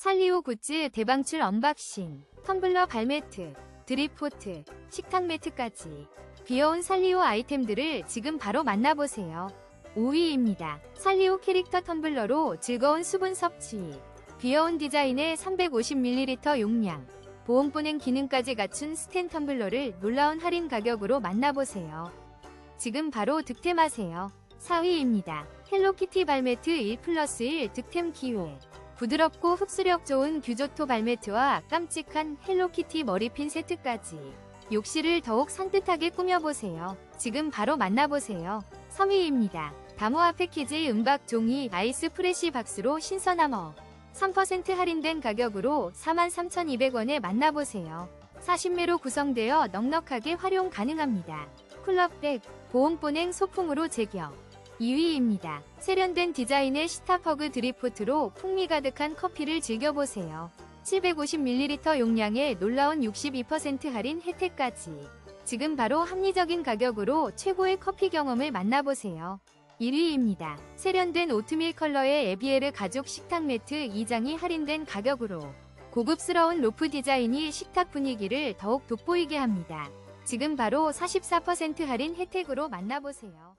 살리오 굿즈 대방출 언박싱, 텀블러 발매트, 드립포트, 식탁 매트까지 귀여운 살리오 아이템들을 지금 바로 만나보세요. 5위입니다. 살리오 캐릭터 텀블러로 즐거운 수분 섭취. 귀여운 디자인의 350ml 용량, 보온 보냉 기능까지 갖춘 스텐 텀블러를 놀라운 할인 가격으로 만나보세요. 지금 바로 득템하세요. 4위입니다. 헬로키티 발매트 1 플러스 1 득템 기회. 부드럽고 흡수력 좋은 규조토 발매트와 깜찍한 헬로키티 머리핀 세트까지. 욕실을 더욱 산뜻하게 꾸며보세요. 지금 바로 만나보세요. 3위입니다. 다모아 패키지 은박 종이 아이스 프레시 박스로 신선함 어. 3% 할인된 가격으로 43,200원에 만나보세요. 40매로 구성되어 넉넉하게 활용 가능합니다. 쿨러백, 보온보냉 소품으로 제격. 2위입니다. 세련된 디자인의 시타퍼그 드리포트로 풍미 가득한 커피를 즐겨보세요. 750ml 용량에 놀라운 62% 할인 혜택까지. 지금 바로 합리적인 가격으로 최고의 커피 경험을 만나보세요. 1위입니다. 세련된 오트밀 컬러의 에비에르 가죽 식탁 매트 2장이 할인된 가격으로 고급스러운 로프 디자인이 식탁 분위기를 더욱 돋보이게 합니다. 지금 바로 44% 할인 혜택으로 만나보세요.